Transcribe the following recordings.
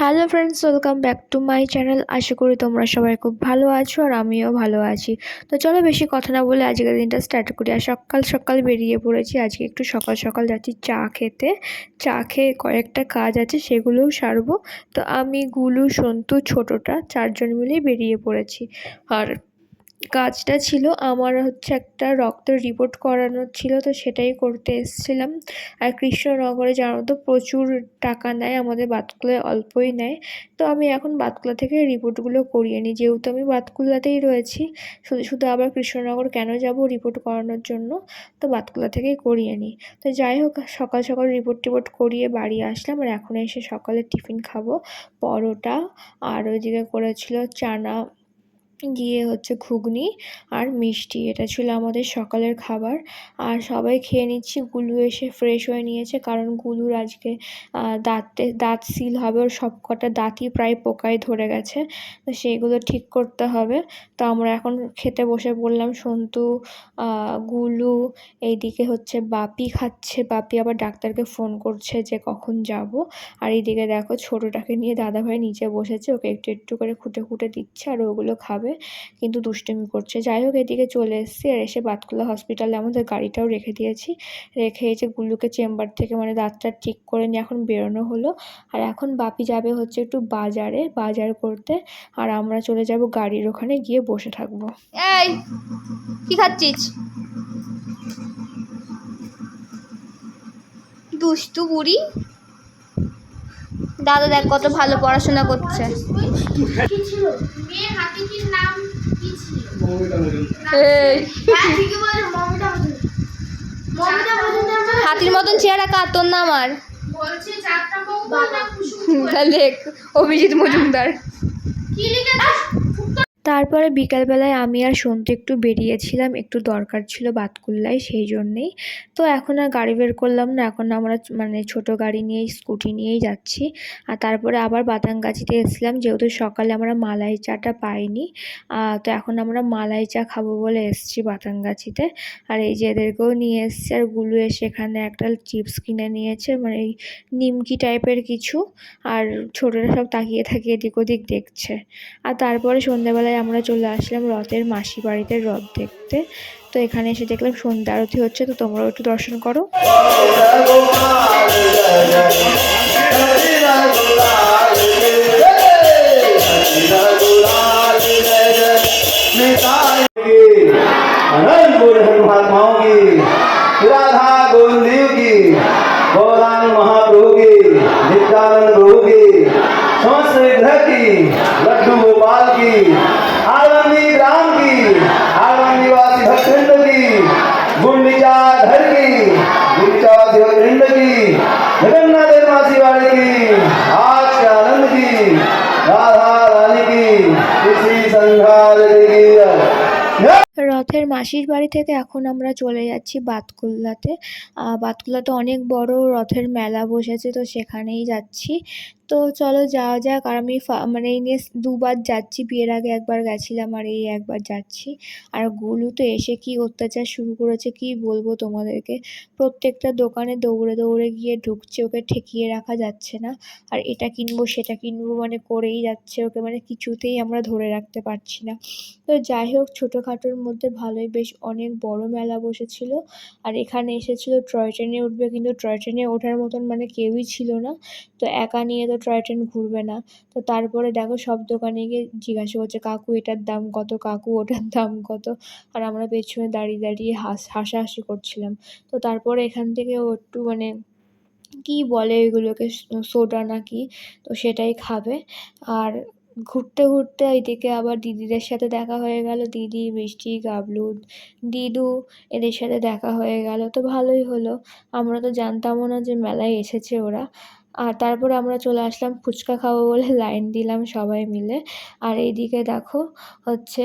Hello friends welcome back to my channel আশা করি তোমরা সবাই খুব ভালো আছো আর আমিও ভালো আছি। তো চলো বেশি কথা না বলে আজকের দিনটা স্টার্ট করি। আর সকাল সকাল বেরিয়ে পড়েছি। আজকে একটু সকাল সকাল যাচ্ছি চা খেতে। চা খেয়ে কয়েকটা কাজ আছে, সেগুলোও সারবো। তো আমি, গুলু, সন্তু, ছোটোটা চারজন মিলেই বেরিয়ে পড়েছি। আর কাজটা ছিল আমার হচ্ছে একটা রক্তের রিপোর্ট করানোর ছিল, তো সেটাই করতে এসেছিলাম। আর কৃষ্ণনগরে জানো তো প্রচুর টাকা নেয়, আমাদের বাতকুলায় অল্পই নেয়। তো আমি এখন বাতকুলা থেকে রিপোর্টগুলো করিয়ে নিই। যেহেতু আমি বাতকুলাতেই রয়েছি, শুধু শুধু আবার কৃষ্ণনগর কেন যাব রিপোর্ট করানোর জন্য? তো বাতকুলা থেকেই করিয়ে নিই। তো যাই হোক, সকাল সকাল রিপোর্ট টিপোর্ট করিয়ে বাড়ি আসলাম। আর এখন এসে সকালে টিফিন খাব, পরোটা, আর ওইদিকে করেছিল চানা গিয়ে হচ্ছে ঘুগনি আর মিষ্টি। এটা ছিল আমাদের সকালের খাবার। আর সবাই খেয়ে নিচ্ছি। গুলু এসে ফ্রেশ হয়ে নিয়েছে কারণ গুলুর আজকে দাঁতে, দাঁত সিল হবে। ওর সব কটা দাঁতই প্রায় পোকায় ধরে গেছে। তো সেইগুলো ঠিক করতে হবে। তো আমরা এখন খেতে বসে পড়লাম সন্তু গুলু, এইদিকে হচ্ছে বাপি খাচ্ছে। বাপি আবার ডাক্তারকে ফোন করছে যে কখন যাব। আর এইদিকে দেখো ছোটোটাকে নিয়ে দাদাভাই নিচে বসেছে। ওকে একটু একটু করে খুঁটে খুঁটে দিচ্ছে আর ওগুলো খাবে। কিন্তু দুষ্টুমি করছে। যাই হোক এদিকে চলে এসেছি আর এসে বাতকুলা হসপিটালে আমাদের গাড়িটাও রেখে দিয়েছি। রেখে এই যে গুলুকে চেম্বার থেকে মানে দাঁতটা ঠিক করে নিয়ে এখন বেরোনো হলো। আর এখন বাপি যাবে হচ্ছে একটু বাজারে, বাজার করতে। আর আমরা চলে যাব গাড়ির ওখানে গিয়ে বসে থাকব। এই, কি খাচ্ছিস? দুষ্টু বুড়ি? দাদা দেখ কত ভালো পড়াশোনা করছে। কি ছিল? মেয়ের হাতিটির নাম কি ছিল? এই, হ্যাঁ মানে? হাতির মতন চেহারা কার? তোর নাম আর? অভিজিৎ মজুমদার। তারপরে বিকালবেলায় আমি আর সন্তু একটু বেরিয়েছিলাম, একটু দরকার ছিল বাতকুল্লায় সেই জন্যেই। তো এখন আর গাড়ি বের করলাম না, এখন আমরা মানে ছোট গাড়ি নিয়েই, স্কুটি নিয়েই যাচ্ছি। আর তারপরে আবার বাতানগাছিতে এসেছিলাম, যেহেতু সকালে আমরা মালাই চাটা পাইনি তো এখন আমরা মালাই চা খাব বলে এসেছি বাতানগাছিতে আর এই যে এদেরকেও নিয়ে এসছি, আর গুলু এসে এখানে একটা চিপস কিনে নিয়েছে মানে এই নিমকি টাইপের কিছু, আর ছোটরা সব তাকিয়ে তাকিয়ে এদিক ওদিক দেখছে। আর তারপরে সন্ধ্যাবেলায় আমরা চলে আসলাম রথের মাসি বাড়িতে রথ দেখতে। তো এখানে এসে দেখলাম সন্ধ্যা আরতি হচ্ছে, তো তোমরাও একটু দর্শন করো। నిండకి సంఘాలకి রথের মাসির বাড়ি থেকে এখন আমরা চলে যাচ্ছি বাতকুল্লাতে। বাতকুল্লাতে অনেক বড় রথের মেলা বসেছে, তো সেখানেই যাচ্ছি। তো চলো যাওয়া যাক। আর আমি মানে এই নিয়ে দুবার যাচ্ছি, বিয়ের আগে একবার গেছিলাম আর এই একবার যাচ্ছি। আর গুলু তো এসে কি অত্যাচার শুরু করেছে কি বলব তোমাদেরকে? প্রত্যেকটা দোকানে দৌড়ে দৌড়ে গিয়ে ঢুকছে, ওকে ঠেকিয়ে রাখা যাচ্ছে না। আর এটা কিনবো, সেটা কিনবো মানে করেই যাচ্ছে ওকে মানে কিছুতেই আমরা ধরে রাখতে পারছি না। তো যাই হোক, ছোটোখাটোর মধ্যে ভালোই, বেশ অনেক বড় মেলা বসেছিল। আর এখানে এসেছিল টয় ট্রেনে উঠবে, কিন্তু টয় ট্রেনে ওঠার মতন মানে কেউই ছিল না। তো একা নিয়ে তো টয় ট্রেন ঘুরবে না। তো তারপরে দেখো সব দোকানে গিয়ে জিজ্ঞাসা করছে, কাকু, এটার দাম কত? কাকু, ওটার দাম কত? আর আমরা পেছনে দাঁড়িয়ে দাঁড়িয়ে হাস, হাসাহাসি করছিলাম। তো তারপরে এখান থেকে ও একটু মানে কী বলে ওইগুলোকে, সোডা না কি? তো সেটাই খাবে। আর ঘুরতে ঘুরতে এইদিকে আবার দিদিদের সাথে দেখা হয়ে গেল। দিদি, মিষ্টি, গাবলু, দিদু এদের সাথে দেখা হয়ে গেল। তো ভালোই হলো। আমরা তো জানতামও না যে মেলায় এসেছে ওরা। আর তারপরে আমরা চলে আসলাম ফুচকা খাব বলে লাইন দিলাম সবাই মিলে। আর এইদিকে দেখো হচ্ছে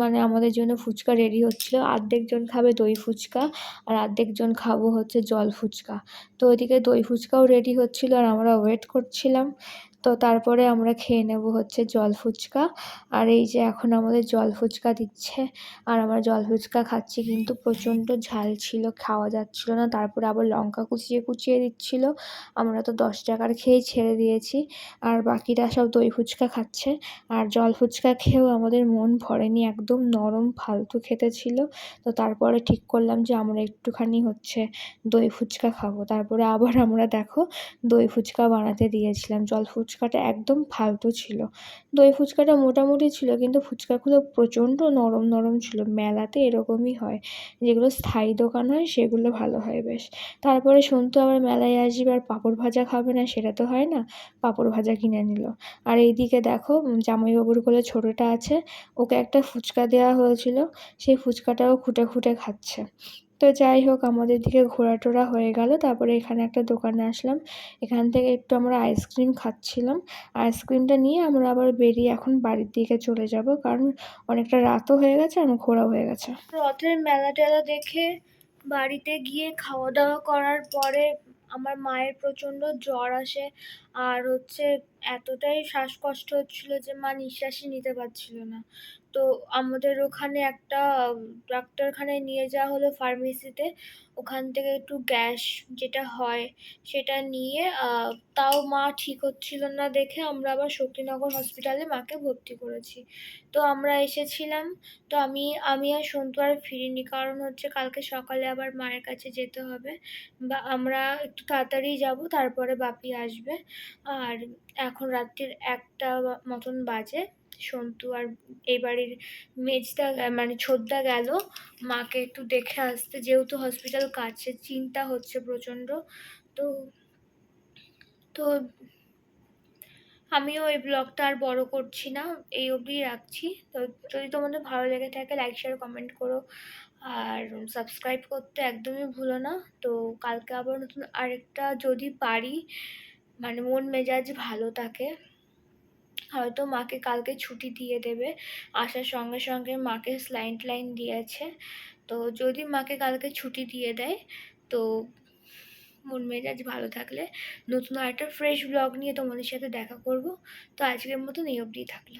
মানে আমাদের জন্য ফুচকা রেডি হচ্ছিল। আর্ধেকজন খাবে দই ফুচকা আর অর্ধেকজন খাব হচ্ছে জল ফুচকা। তো ওইদিকে দই ফুচকাও রেডি হচ্ছিল আর আমরা ওয়েট করছিলাম। তো তারপরে আমরা খেয়ে নেব হচ্ছে জল ফুচকা। আর এই যে এখন আমাদের জল ফুচকা দিচ্ছে, আর আমরা জল ফুচকা খাচ্ছি কিন্তু প্রচণ্ড ঝাল ছিল, খাওয়া যাচ্ছিল না। তারপরে আবার লঙ্কা কুচিয়ে কুচিয়ে দিচ্ছিল। আমরা তো দশ টাকার খেয়েই ছেড়ে দিয়েছি। আর বাকিরা সব দই ফুচকা খাচ্ছে। আর জল ফুচকা খেয়েও আমাদের মন ভরেনি, একদম নরম ফালতু খেতে ছিল। তো তারপরে ঠিক করলাম যে আমরা একটুখানি হচ্ছে দই ফুচকা খাব। তারপরে আবার আমরা দেখো দই ফুচকা বানাতে দিয়েছিলাম, জল ফুচকাটা একদম ফালতু ছিল। দই ফুচকাটা মোটামুটি ছিল, কিন্তু ফুচকাগুলো প্রচণ্ড নরম নরম ছিল। মেলাতে এরকমই হয়। যেগুলো স্থায়ী দোকান হয়, সেগুলো ভালো হয় বেশ। তারপরে সন্তু আবার মেলায় আসবে আর পাঁপড় ভাজা খাবে না, সেটা তো হয় না। পাঁপড় ভাজা কিনে নিল। আর এইদিকে দেখো জামাইবাবুর কোলে ছোটোটা আছে, ওকে একটা ফুচকা দেওয়া হয়েছিল। সেই ফুচকাটাও খুঁটে খুঁটে খাচ্ছে। তো যাই হোক, আমাদের দিকে ঘোরা টোরা হয়ে গেল। তারপরে এখানে একটা দোকানে আসলাম। এখান থেকে একটু আমরা আইসক্রিম খাচ্ছিলাম। আইসক্রিমটা নিয়ে আমরা আবার বেরিয়ে এখন বাড়ির দিকে চলে যাব। কারণ অনেকটা রাতও হয়ে গেছে আর ঘোরা হয়ে গেছে। রথের মেলা টেলা দেখে বাড়িতে গিয়ে খাওয়া দাওয়া করার পরে আমার মায়ের প্রচণ্ড জ্বর আসে। আর হচ্ছে এতটাই শ্বাসকষ্ট হচ্ছিল যে মা নিঃশ্বাসই নিতে পারছিল না। তো আমাদের ওখানে একটা ডাক্তারখানায় নিয়ে যাওয়া হলো ফার্মেসিতে ওখান থেকে একটু গ্যাস যেটা হয় সেটা নিয়ে তাও মা ঠিক হচ্ছিল না দেখে আমরা আবার শক্তিনগর হসপিটালে মাকে ভর্তি করেছি। তো আমরা এসেছিলাম, তো আমি আমি আর সন্তু আর ফিরিনি। কারণ হচ্ছে কালকে সকালে আবার মায়ের কাছে যেতে হবে। বা আমরা একটু তাড়াতাড়ি যাব, তারপরে বাপি আসবে। আর এখন রাত্রির একটা মতন বাজে। সন্তু আর এই বাড়ির মেজদা মানে ছোদ্দা গেল। মাকে একটু দেখে আসতে, যেহেতু হসপিটাল কাছে, চিন্তা হচ্ছে প্রচণ্ড। তো তো আমিও এই ব্লগটা আর বড় করছি না, এই অবধি রাখছি। তো যদি তোমাদের ভালো লেগে থাকে লাইক শেয়ার কমেন্ট করো। আর সাবস্ক্রাইব করতে একদমই ভুলো না। তো কালকে আবার নতুন আরেকটা যদি পারি মানে মন মেজাজ ভালো থাকে হয়তো মাকে কালকে ছুটি দিয়ে দেবে। আসার সঙ্গে সঙ্গে মাকে স্লাইন ট্লাইন দিয়েছে। তো যদি মাকে কালকে ছুটি দিয়ে দেয়, তো মন মেজাজ ভালো থাকলে নতুন আরেকটা ফ্রেশ ব্লগ নিয়ে তোমাদের সাথে দেখা করব। তো আজকের মতন এই অবধি থাকল।